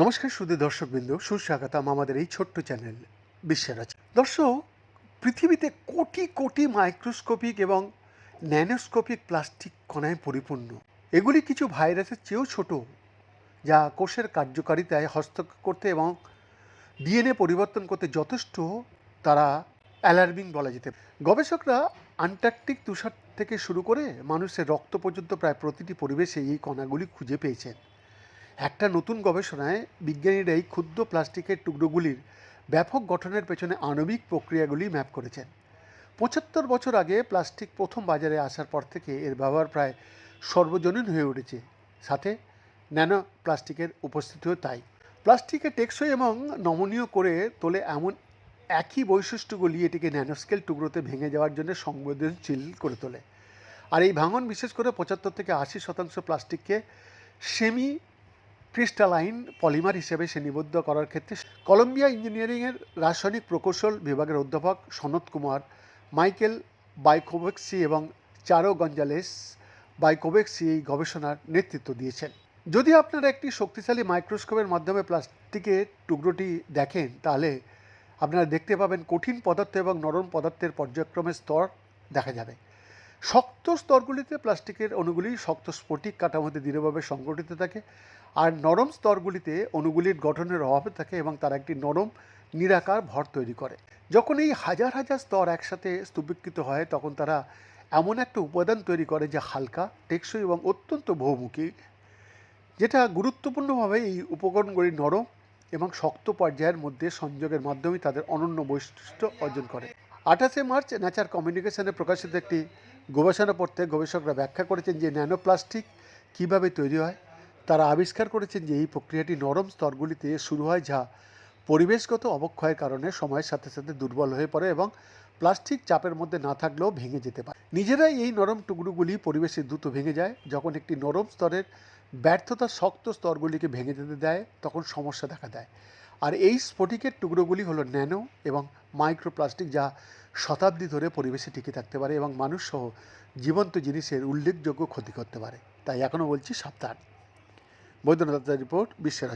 নমস্কার সুদী দর্শকবৃন্দ, সুস্বাগতম আমাদের এই ছোট্ট চ্যানেল বিশ্বের দর্শক, পৃথিবীতে কোটি কোটি মাইক্রোস্কোপিক এবং ন্যানোস্কোপিক প্লাস্টিক কণায় পরিপূর্ণ। এগুলি কিছু ভাইরাসের চেয়েও ছোট, যা কোষের কার্যকারিতায় হস্তক্ষেপ করতে এবং ডিএনএ পরিবর্তন করতে যথেষ্ট, তারা অ্যালার্মিং বলা যেতে গবেষকরা আন্টার্কটিক তুষার থেকে শুরু করে মানুষের রক্ত পর্যন্ত প্রায় প্রতিটি পরিবেশে এই কণাগুলি খুঁজে পেয়েছেন। একটা নতুন গবেষণায় বিজ্ঞানীরা এই ক্ষুদ্র প্লাস্টিকের টুকরোগুলির ব্যাপক গঠনের পেছনে আণবিক প্রক্রিয়াগুলি ম্যাপ করেছেন। পঁচাত্তর বছর আগে প্লাস্টিক প্রথম বাজারে আসার পর থেকে এর ব্যবহার প্রায় সর্বজনীন হয়ে উঠেছে। সাথে ন্যানো প্লাস্টিকের উপস্থিতিও তাই। প্লাস্টিকে টেকসই এবং নমনীয় করে তোলে এমন একই বৈশিষ্ট্যগুলি এটিকে ন্যানোস্কেল টুকরোতে ভেঙে যাওয়ার জন্য সংবেদনশীল করে তোলে। আর এই ভাঙন বিশেষ করে পঁচাত্তর থেকে আশি শতাংশ প্লাস্টিককে সেমি ক্রিস্টালাইন পলিমার হিসেবে শ্রেণীবদ্ধ করার ক্ষেত্রে কলম্বিয়া ইঞ্জিনিয়ারিংয়ের রাসায়নিক প্রকৌশল বিভাগের অধ্যাপক সনত কুমার, মাইকেল বাইকোভেক্সি এবং চারো গঞ্জালেস বাইকোভেক্সি এই গবেষণার নেতৃত্ব দিয়েছেন। যদি আপনারা একটি শক্তিশালী মাইক্রোস্কোপের মাধ্যমে প্লাস্টিকের টুকরোটি দেখেন, তাহলে আপনারা দেখতে পাবেন কঠিন পদার্থ এবং নরম পদার্থের পর্যায়ক্রমের স্তর দেখা যাবে। শক্ত স্তরগুলিতে প্লাস্টিকের অণুগুলি শক্ত স্ফটিক কাঠামোতে দৃঢ়ভাবে সংগঠিত থাকে আর নরম স্তরগুলিতে অণুগুলির গঠনের অভাবে থাকে এবং তারা একটি নরম, নিরাকার ভর তৈরি করে। যখন এই হাজার হাজার স্তর একসাথে স্তূপীকৃত হয়, তখন তারা এমন একটা উপাদান তৈরি করে যা হালকা, টেকসই এবং অত্যন্ত বহুমুখী। যেটা গুরুত্বপূর্ণভাবে এই উপকরণগুলি নরম এবং শক্ত পর্যায়ের মধ্যে সংযোগের মাধ্যমে তাদের অনন্য বৈশিষ্ট্য অর্জন করে। আঠাশে মার্চ ন্যাচার কমিউনিকেশনে প্রকাশিত একটি গবেষণা পড়তে গবেষকরা ব্যাখ্যা করেছেন যে ন্যানোপ্লাস্টিক কীভাবে তৈরি হয়, তারা আবিষ্কার করেছেন যে এই প্রক্রিয়াটি নরম স্তরগুলিতে শুরু হয় যা পরিবেশগত অবক্ষয়ের কারণে সময়ের সাথে সাথে দুর্বল হয়ে পড়ে এবং প্লাস্টিক চাপের মধ্যে না থাকলেও ভেঙে যেতে পারে। নিজেরাই এই নরম টুকরোগুলি পরিবেশে দ্রুত ভেঙে যায়। যখন একটি নরম স্তরের ব্যর্থতা শক্ত স্তরগুলিকে ভেঙে যেতে দেয়, তখন সমস্যা দেখা দেয়। আর এই স্ফটিকের টুকরোগুলি হলো ন্যানো এবং মাইক্রোপ্লাস্টিক যা শতাব্দী ধরে পরিবেশে টিকে থাকতে পারে এবং মানুষসহ জীবন্ত জিনিসের উল্লেখযোগ্য ক্ষতি করতে পারে। তাই এখনও বলছি সাবধান। বৈদ্যনাথ রিপোর্ট, বিশ্বের